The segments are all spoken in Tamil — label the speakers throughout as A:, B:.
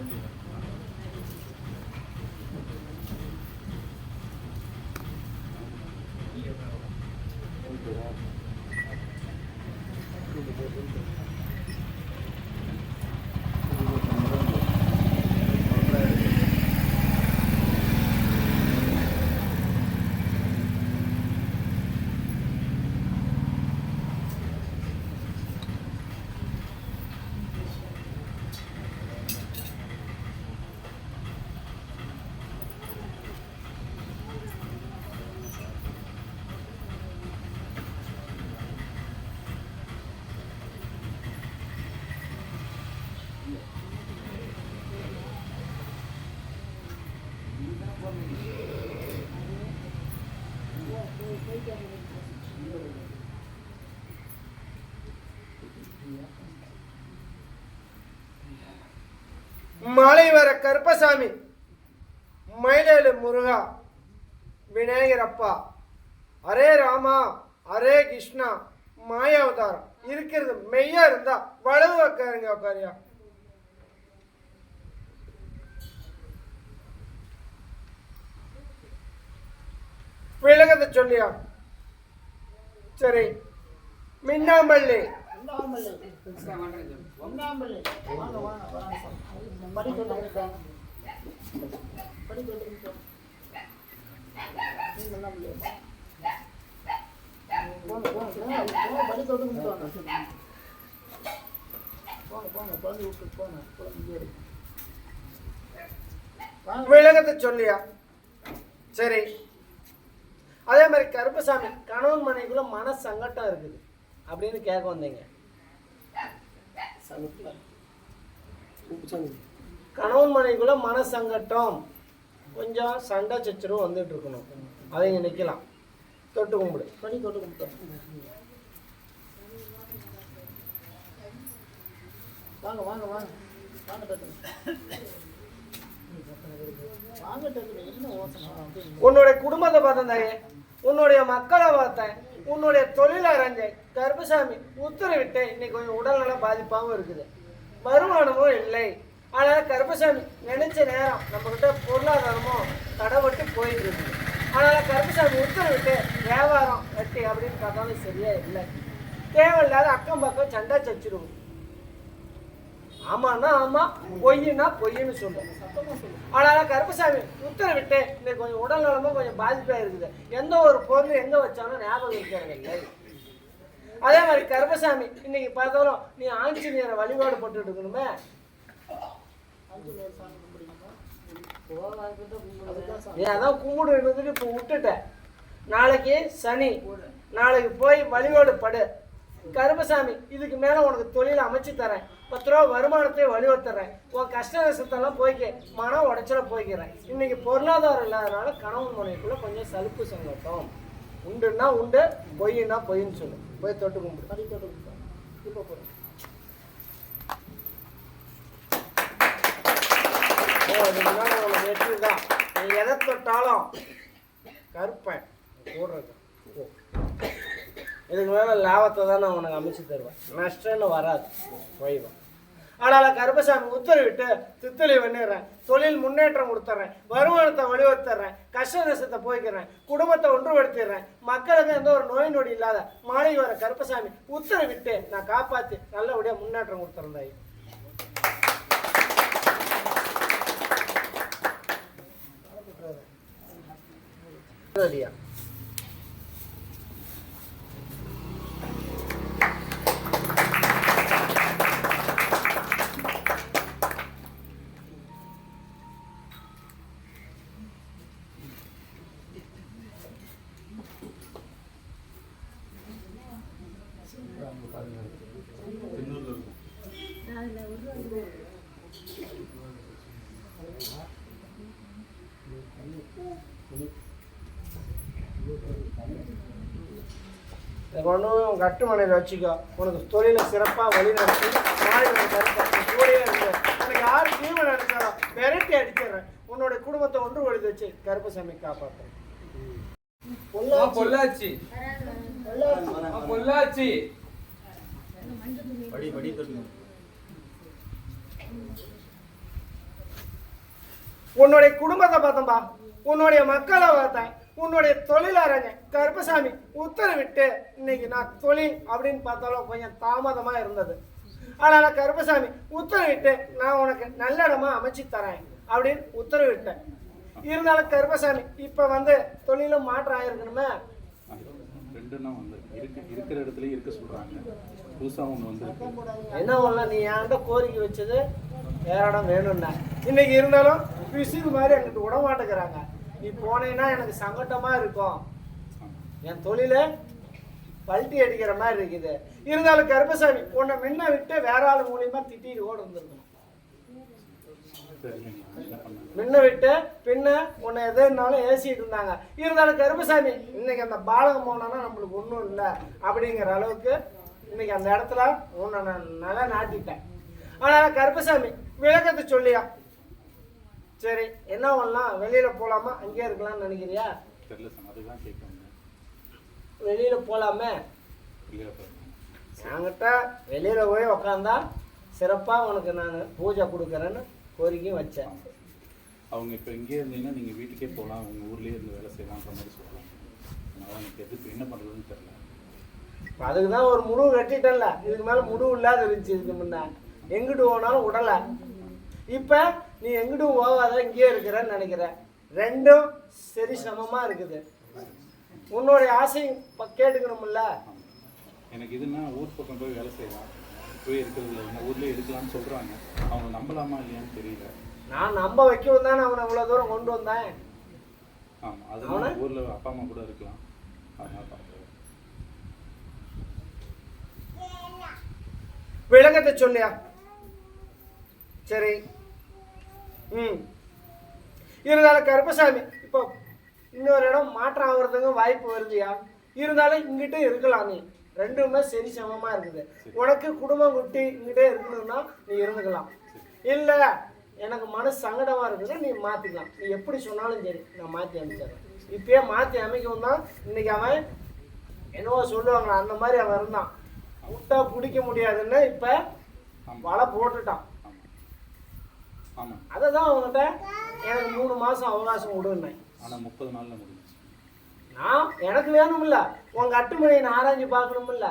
A: Thank. மலை வர கருப்பசாமி மயிலேலு முருகா விநாயகர் அப்பா அரே ராமா அரே கிருஷ்ணா மாயாவதாரம். இருக்கிறது மெய்யா இருந்தா வலது உக்காருங்க உக்காரியா விலகத்தை சொல்லியா? சரி. மின்னாம்பள்ளி.
B: ஒண்ணாமலை படி படி விட்டு
A: விலகத்தை சொல்லியா? சரி. அதே மாதிரி கருப்பசாமி கணவன் மனைவிக்குள்ள மன சங்கட்டம் இருக்குது. அப்படின்னு கேட்க வந்தீங்க. கணவன் மனைவிக்குள்ள மன சங்கட்டம் கொஞ்சம் சண்டை சச்சரவு வந்துட்டு இருக்கணும். அதை இங்க நிக்கலாம் தொட்டு கும்பிடு.
B: படி தொட்டு கும்பிட்டோம் வாங்க வாங்க வாங்க.
A: உன்னுடைய குடும்பத்தை பார்த்தேன் தாயே உன்னுடைய மக்களை பார்த்தேன் உன்னுடைய தொழிலை அறிஞ்சேன். கருப்பசாமி உத்தரவிட்டு இன்னைக்கு கொஞ்சம் உடல்நல பாதிப்பாகவும் இருக்குது. வருமானமும் இல்லை. ஆனால் கருப்பசாமி நினைச்ச நேரம் நம்மக்கிட்ட பொருளாதாரமும் தடைபட்டு போயிட்டு இருக்குது ஆனால் கருப்பசாமி உத்தரவிட்டு வியாபாரம் வெட்டி அப்படின்னு பார்த்தாலும் சரியா இல்லை. தேவையில்லாத அக்கம் பக்கம் சண்டை சச்சிருவோம். ஆமான்னா ஆமா பொய்னா பொய்ன்னு சொல்லுவோம் ஆனால் கருப்பசாமி உத்தரவிட்டு இன்னைக்கு கொஞ்சம் உடல் நலமும் கொஞ்சம் பாதிப்பாக இருக்குது. எந்த ஒரு பொருள் எங்கே வச்சாலும் ஞாபகம் இருக்கிறது இல்லை அதே மாதிரி கருப்பசாமி இன்னைக்கு பார்த்தாலும் நீ ஆஞ்சநேயரை வழிபாடு போட்டுட்டு இருக்கணுமே? நீ அதான் கும்பிடு இப்போ விட்டுட்ட. நாளைக்கு சனி நாளைக்கு போய் வழிபாடு படு. கருமசாமி இதுக்கு மேலே உனக்கு தொழில் அமைச்சு தரேன். பத்து ரூபா வருமானத்தை வழிவகு உன் கஷ்ட நஷ்டத்தெல்லாம் போய்க்க. மனம் உடச்சல போய்க்கிறேன். இன்னைக்கு பொருளாதாரம் இல்லாதனால கணவன் மனைவிக்குள்ள கொஞ்சம் சலுப்பு சங்கட்டம் உண்டுன்னா உண்டு பொய்னா பொய்ன்னு சொல்லு. போய் தொட்டு கும்பிடு.
B: படி தொட்டு கும்பிடு இப்போ போகிறோம்
A: ஓ இதுக்கு உங்களுக்கு வெற்றி தான் நீ எதை தொட்டாலும் கருப்பேன் போடுறது. ஓ இதுக்கு மேலே லாபத்தை தான் நான் உனக்கு அமைச்சு தருவேன். நஷ்டம்னு வராது. வைவம் ஆனால் கருப்பசாமி உத்தரவிட்டு தித்தலி பண்ணிடுறேன் தொழில் முன்னேற்றம் கொடுத்துட்றேன் வருமானத்தை வழிவகுத்துறேன் கஷ்ட நஷ்டத்தை போய்க்கிறேன் குடும்பத்தை ஒன்றுபடுத்திடுறேன் மக்களுக்கு எந்த ஒரு நோய் நொடி இல்லாத மாலை வர கருப்பசாமி உத்தரவிட்டு நான் காப்பாற்றி நல்லபடியாக முன்னேற்றம் கொடுத்துருந்தேன் இல்லையா இதை கொண்டு போய் உன் கட்டு மனையில் வச்சுக்கோ உனக்கு தொழிலை சிறப்பாக வழி நடத்தி மாநில கூடயே உனக்கு யார் தீமை நடத்தாலும் விரட்டி அடிச்சிடுறேன். உன்னோட குடும்பத்தை ஒன்று ஒழுது வச்சு கருப்பசாமி காப்பாற்றுறேன்
C: பொள்ளாச்சி. பொள்ளாச்சி.
D: படி படி தொட்டு
A: உன்னுடைய குடும்பத்தை பார்த்தம்பா உன்னுடைய மக்களை பார்த்தேன். உன்னுடைய தொழிலாரங்க கருப்பசாமி உத்தரவிட்டு இன்னைக்கு நான் தொழில் அப்படின்னு பார்த்தாலும் கொஞ்சம் தாமதமா இருந்தது. அதனால கருப்பசாமி உத்தரவிட்டு நான் உனக்கு நல்ல இடமா அமைச்சு தரேன் அப்படின்னு உத்தரவிட்டேன். இருந்தாலும் கருப்பசாமி இப்ப வந்து தொழிலும் மாற்றம் ஆயிருக்கணுமே?
D: ரெண்டுன்னா வந்து இருக்கு இருக்கிற இடத்துலயே இருக்க சொல்றாங்க. புதுசா ஒன்று வந்திருக்கு.
A: என்ன ஒண்ணு? நீ என்கிட்ட கோரிக்கை வச்சது? வேற இடம் வேணும்னா. இன்னைக்கு இருந்தாலும் பிசிறு மாதிரி அங்கிட்டு விட மாட்டேங்கிறாங்க நீ போனேன்னா எனக்கு சங்கட்டமா இருக்கும். என் தொழில பல்ட்டி அடிக்கிற மாதிரி இருக்குது. இருந்தாலும் கருப்பசாமி உன்னை முன்ன விட்டு வேற ஆள் மூலியமா திட்டிட்டு ஓட
D: வந்துருக்கணும்.
A: முன்ன விட்டு பின்ன உன்னை எதுனாலும் ஏசிட்டு இருந்தாங்க. இருந்தாலும் கருப்பசாமி இன்னைக்கு அந்த பாலகம் போனோன்னா நம்மளுக்கு ஒன்றும் இல்லை அப்படிங்கிற அளவுக்கு இன்னைக்கு அந்த இடத்துல உன்னை நான் நல்லா நாட்டிட்டேன் ஆனால் கருப்பசாமி விளக்கத்தை சொல்லியா? சரி என்ன பண்ணலாம் வெளியில போலாமா? அங்கேயே இருக்கலாம்னு நினைக்கிறியா?
D: தெரியல சார் அதுதான் கேட்க வந்தேன்
A: வெளியில போலாமே? என்கிட்ட வெளியில போய் உக்காந்தா சிறப்பா உனக்கு நான் பூஜை கொடுக்குறேன்னு கோரிக்கையும் வச்சேன்.
D: அவங்க இப்போ இங்கேயே இருந்தீங்கன்னா நீங்கள் வீட்டுக்கே போகலாம் உங்கள் ஊர்லேயே இருந்து வேலை செய்யலாம்ன்ற மாதிரி சொல்லலாம் அதனால் எனக்கு எது இப்போ என்ன பண்ணுறதுன்னு தெரியல.
A: அதுக்கு தான் ஒரு முடிவு கட்டிட்டேன்ல இதுக்கு மேல முடிவு இல்லாத இருந்துச்சு இதுக்கு முன்ன. எங்கிட்டு போனாலும் விடல இப்ப நீ எங்கிட்டும் போகாத இங்கேயே இருக்கிறன்னு நினைக்கிற ரெண்டும் சரி சமமா இருக்குது. உன்னுடைய ஆசை கேட்டுக்கணும்ல?
D: எனக்கு இதுன்னா ஊர் பக்கம் போய் வேலை செய்யலாம். போய் இருக்கிறது இல்லை. என்ன ஊர்லேயே இருக்கலாம்னு சொல்கிறாங்க அவங்க நம்பலாமா இல்லையான்னு தெரியல.
A: நான் நம்ப வைக்கவும் தானே அவனை இவ்வளவு தூரம் கொண்டு வந்தேன்.
D: ஆமாம் அதனால ஊரில் அப்பா அம்மா கூட இருக்கலாம். அதனால பார்க்குறேன்
A: விளக்கத்தை சொல்லியா சரி. ம். இருந்தாலும் கருப்பசாமி இப்போ இன்னொரு இடம் மாற்றம் ஆகுறதுக்கு வாய்ப்பு வருதுயா? இருந்தாலும் இங்கிட்ட இருக்கலாம் நீ. ரெண்டுமே சரி சமமா இருக்குது. உனக்கு குடும்பம் குட்டி இங்கிட்டே இருக்கணும்னா நீ இருந்துக்கலாம். இல்லை எனக்கு மனசு சங்கடமா இருக்குது நீ மாத்திக்கலாம். நீ எப்படி சொன்னாலும் சரி நான் மாற்றி அமைச்சிடுறேன். இப்பயே மாற்றி அமைக்கவும் தான் இன்னைக்கு அவன் என்னவோ சொல்லுவாங்க அந்த மாதிரி அவன் இருந்தான். விட்டா பிடிக்க முடியாதுன்னு இப்போ வலை போட்டுட்டான். அதை தான் அவங்ககிட்ட எனக்கு மூணு மாதம் அவகாசம் விடுன்னேன்
D: ஆனால் முப்பது நாளில் முடிஞ்சிச்சு.
A: நான் எனக்கு வேணும்ல உங்க அட்டுமணியை நான் ஆராய்ஞ்சு பார்க்கணும்ல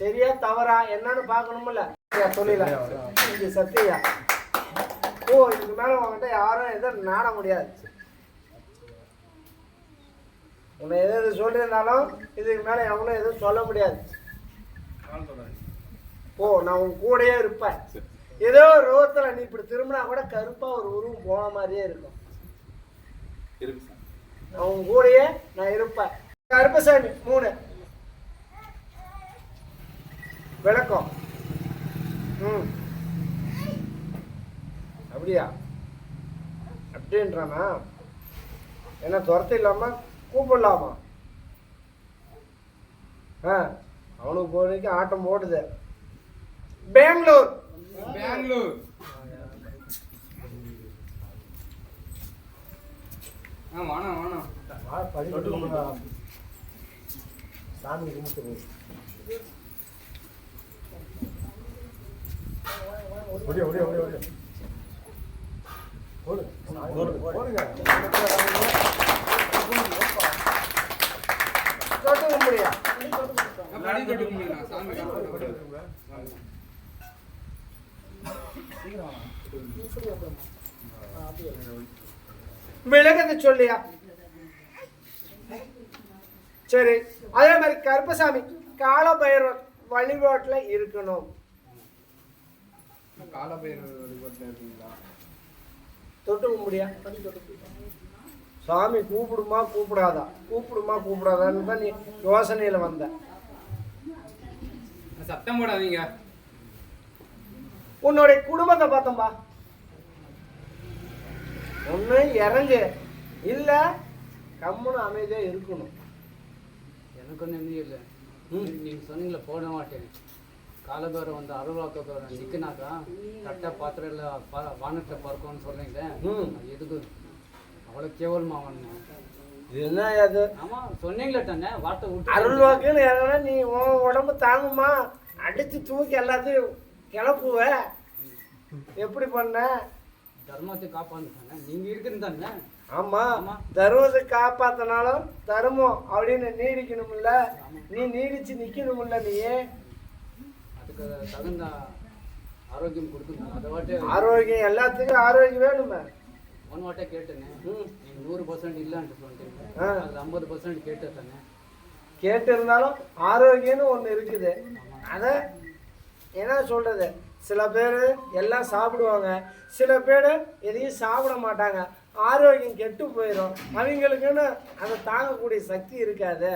A: சரியா தவறா என்னன்னு பார்க்கணும்ல தொழிலா? இது சத்தியா ஓ இதுக்கு மேல உங்ககிட்ட யாரும் எதுவும் நாட முடியாது. உன்னை எது எது சொல்லியிருந்தாலும் இதுக்கு மேல எவனும் எதுவும் சொல்ல முடியாது. ஓ நான் உன் கூடயே இருப்பேன். ஏதோ ஒரு நீ இப்படி திரும்பினா கூட கருப்பா ஒரு உருவம் போன மாதிரியே இருக்கும். நான் உன் கூடயே நான் இருப்பேன். கருப்பசாமி மூணு. விளக்கம். ம். அப்படியா? அப்படின்றானா? என்ன துரத்த இல்லாம கூப்பிடலாமா? ஆ. அவனுக்கு போறதுக்கு ஆட்டம் போடுது பெங்களூர்.
C: பெங்களூர் ஆ வேணாம் வேணாம்
A: சாமி கும்பிட்டு போ. தொட்டு கும்பிடுயா
C: படி தொட்டு கும்பிடுங்க சாமி
A: விளக்கத்தை சொல்லியா? சரி அதே மாதிரி கருப்பசாமி காலபைரவர் வழிபாட்டுல இருக்கணும். தொட்டு கும்பிடியா? சாமி கூப்பிடுமா கூப்பிடாதா? கூப்பிடுமா கூப்பிடாதான்னு தான் நீ யோசனையில வந்த.
C: சத்தம் போடாதீங்க.
A: உன்னுடைய குடும்பத்தை பார்த்தம்பா. ஒண்ணு இறங்கு. இல்ல கம்முன்னு அமைதியா இருக்கணும்.
E: எனக்கு ஒன்றும் இல்லை. நீங்கள் சொன்னீங்களே போட மாட்டேன். காலபேரம் வந்து அருள்வாக்க நிற்கினாக்கா கரெக்டாக பாத்திரம் வானத்தில் பறக்கும்னு சொன்னீங்களே எதுக்கு? அவ்வளோ கேவலமா வரணும்
A: இது என்ன அது?
E: ஆமாம் சொன்னீங்களே தானே வார்த்தை விட்டு
A: அருள்வாக்குன்னு நீ உன் உடம்பு தாங்குமா? அடிச்சு தூக்கி எல்லாத்தையும் கிளப்புவ. எப்படி பண்ண?
E: தர்மத்தை காப்பான்னு நீங்க இருக்குன்னு தானே?
A: ஆமா. தர்மத்தை காப்பாத்தினாலும் தர்மம் அப்படின்னு நீடிக்கணும்ல. நீ நீடிச்சு நிக்கணும்ல நீ
E: அதுக்கு தகுந்த ஆரோக்கியம் கொடுக்கணும் அதை வாட்டே
A: ஆரோக்கியம் எல்லாத்துக்கும் ஆரோக்கியம் வேணுமே.
E: ஒன் வாட்டே கேட்டேனே.
A: ம்.
E: நீங்க நூறு பர்சன்ட் இல்லைன்ட்டு சொல்லிட்டீங்க
A: ஆ.
E: அது ஐம்பது பர்சன்ட் கேட்டு தானே.
A: கேட்டு இருந்தாலும் ஆரோக்கியம்னு ஒன்று இருக்குது. அதை என்ன சொல்கிறது சில பேர் எல்லாம் சாப்பிடுவாங்க. சில பேர் எதையும் சாப்பிட மாட்டாங்க. ஆரோக்கியம் கெட்டு போயிடும் அவங்களுக்குன்னு அதை தாங்கக்கூடிய சக்தி இருக்காது.